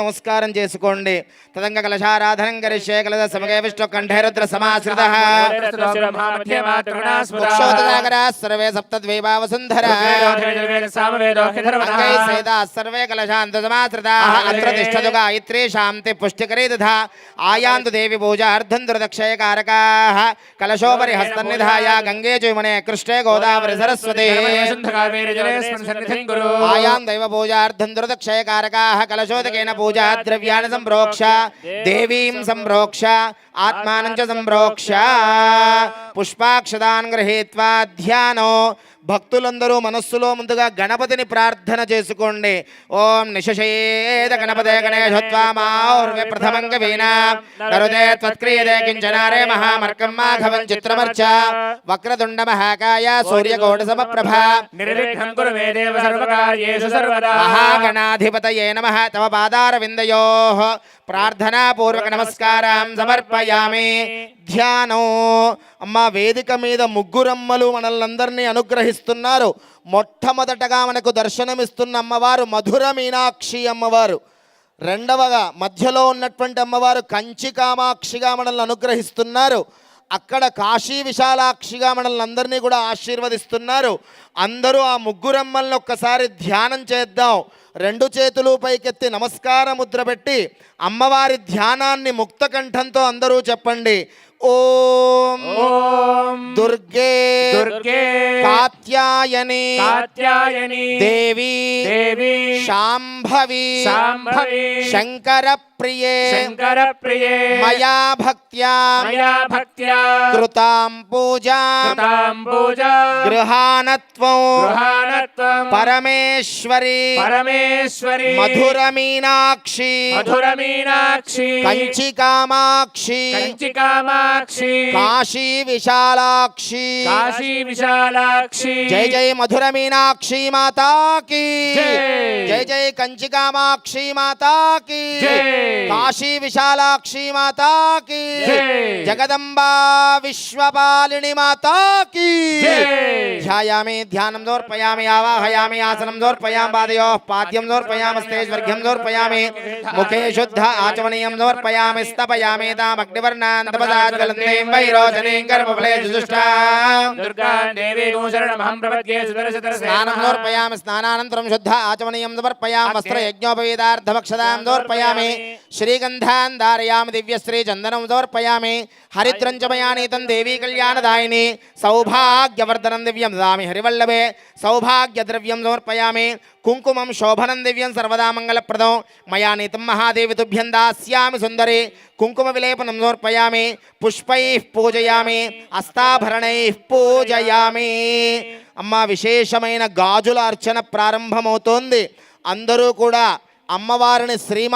నమస్కారం చేసుకోండి. తదంగ కలశారాధనం కరిష్యే కలద సమగే విష్ణు కంఠైరుద్ర సమాశ్రిత సర్వే సప్తద్వైవా వసుంధర సర్వే కలశాంత సమాశ్రితా. అత్ర తిష్టదు గాయత్రీ శాంతి పుష్టికరీ తథా ఆయాంతు దేవి పూజార్థం దురదక్షయకారకా కలశోపరి హస్తనిధాయ గంగే చూమనే కృష్ణే గోదావరి సరస్వతి. ఆయాం దైవ పూజార్థం దురదక్షయకారకా కలశోదకేన पूजा द्रव्याणि संप्रोक्ष देवी संप्रोक्ष आत्मा संप्रोक्ष। पुष्पाक्षता ध्यानो భక్తులందరూ మనస్సులో ముందుగా గణపతిని ప్రార్థన చేసుకోండి. ఓం నిశేద గణపతే నరుదే త్వత్క్రియతే కించనారే మహామర్కం మాఘవం చిత్రమర్చ. వక్రతుండ మహాకాయ సూర్యకోటి సమప్రభ నిర్విఘ్నం కురు మే దేవ సర్వకార్యేషు సర్వదా. మహాగణాధిపతయే నమ. తవ పాదారవిందయో. ప్రార్థనాపూర్వక నమస్కారం సమర్పయామి. ధ్యానం. అమ్మ వేదిక మీద ముగ్గురమ్మలు మనల్నందరినీ అనుగ్రహిస్తున్నారు. మొట్టమొదటగా మనకు దర్శనమిస్తున్న అమ్మవారు మధుర మీనాక్షి అమ్మవారు. రెండవగా మధ్యలో ఉన్నటువంటి అమ్మవారు కంచి కామాక్షిగా మనల్ని అనుగ్రహిస్తున్నారు. అక్కడ కాశీ విశాలాక్షిగా మనల్ని అందరినీ కూడా ఆశీర్వదిస్తున్నారు. అందరూ ఆ ముగ్గురమ్మల్ని ఒక్కసారి ధ్యానం చేద్దాం. రెండు చేతులు పైకెత్తి నమస్కార ముద్ర పెట్టి అమ్మవారి ధ్యానాన్ని ముక్త కంఠంతో అందరూ చెప్పండి. ఓం దుర్గే దుర్గే కాత్యాయని కాత్యాయని దేవి దేవి శాంభవి శాంభవి శంకర ప్రియే శంకర ప్రియే మయా భక్త్యా మయా భక్త్యా కృతాం పూజా కృతాం పూజ గృహానత్వం గృహాణత్వం పరమేశ్వరి. పరమేశ్వరి. మధుర మీనాక్షి. మధుర మీనాక్షి. కంచి కామాక్షి. కంచి కామాక్షి. కాశీ విశాలాక్షి. కాశీ విశాలాక్షి. జై జై మధుర మీనాక్షి మాతాకి. జై. జై కంచి కామాక్షి మాతాకి. కాశీ విశాలాక్షి మాతాకి. జగదంబా విశ్వపాలిని మాతాకి. ధ్యాయామి ध्यानं दोर्पयामि आवाहयामि आसनं दोर्पयां पादयोः पाद्यं दोर्पयामस्ते स्वर्घ्यं दोर्पयामि मुखे शुद्ध आचमनीयं दोर्पयामि स्तपयामि तामग्निवर्णान् शुद्ध आचमनीयं दोर्पयामि वस्त्रयज्ञोपवीतार्थभक्षदां दोर्पयामि श्रीगन्धान् धारयामि दिव्यश्रीचन्दनं दोर्पयामि हरिद्रञ्च मया नीतं देवी कल्याणदायिनी सौभाग्यवर्धनं दिव्यं ददामि हरिवल्लभ దామి హరివల్లభే సౌభాగ్యద్రవ్యం సమర్పయామి కుంకుమం శోభనం దివ్యం సర్వదా మంగళప్రదం. మయా నీతం మహాదేవి తుభ్యం దాస్యామి సుందరి. కుంకుమ విలేపనం సమర్పయామి. పుష్పై పూజయామి. అస్తాభరణై పూజయామి. అమ్మ విశేషమైన గాజుల అర్చన ప్రారంభమవుతోంది. అందరూ కూడా అమ్మవారిని శ్రీమా